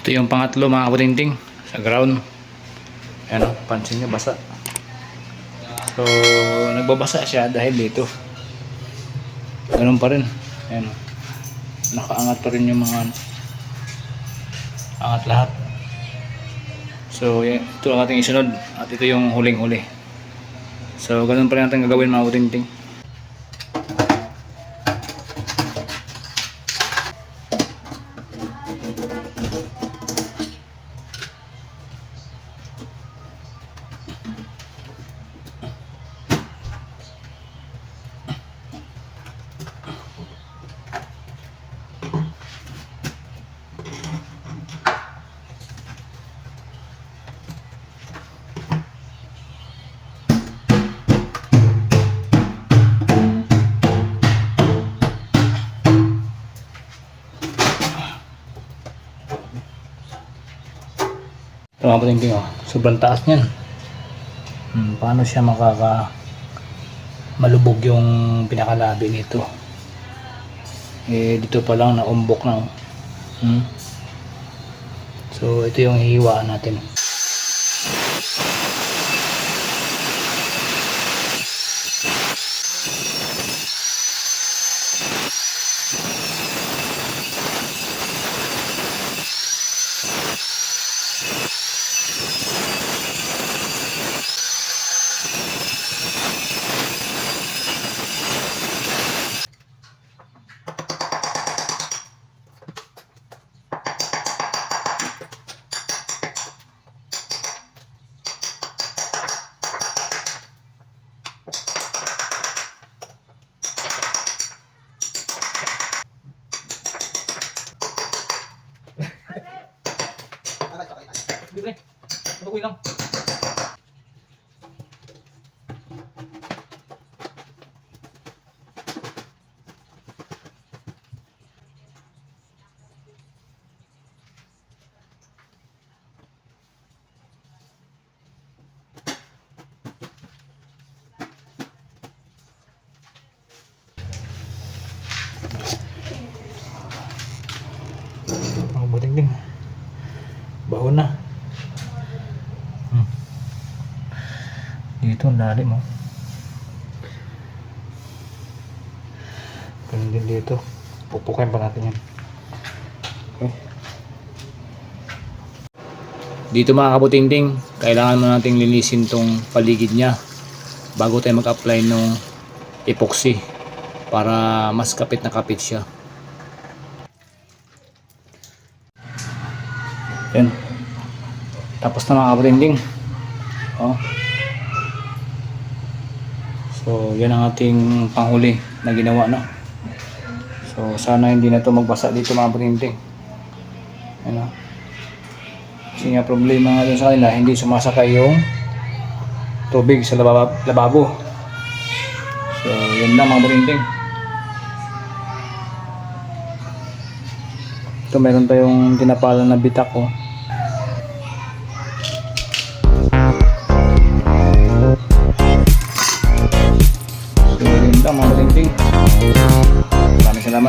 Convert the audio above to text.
Ito yung pangatlo mga kabutingting sa ground. Ayan o, pansin nyo basa. So, nagbabasa siya dahil dito. Ganun pa rin. Ayan o. Nakaangat pa rin yung mga ano. Angat lahat. So, ito ang ating isunod. At ito yung huling-huli. So, ganun pa rin natin gagawin mga kabutingting. Ito mga patingting oh. Sobrang taas niyan. Hmm, paano siya makaka malubog yung pinakalabi nito? Eh, dito pa lang naumbok na. Hmm. So, ito yung hihiwaan natin. Libre. Bagoy lang. Ang buting ding. Baho na. Dito ang lalim oh. Ganun din dito. Pupukain pa natin yan. Okay. Dito mga kabutingting, kailangan mo nating linisin tong paligid niya bago tayo mag-apply ng epoxy para mas kapit na kapit siya. Yan. Tapos na mga kabutingting. Oh. So, yan ang ating panghuli na ginawa, no? So, sana hindi na to magbasa dito mga kabutingting. Yan, oh. Kasi nga problema nga sa kanila, hindi sumasakay yung tubig sa lababo. lababo. So, yun lang mga kabutingting. Ito meron tayong tinapalan na bitak, oh. la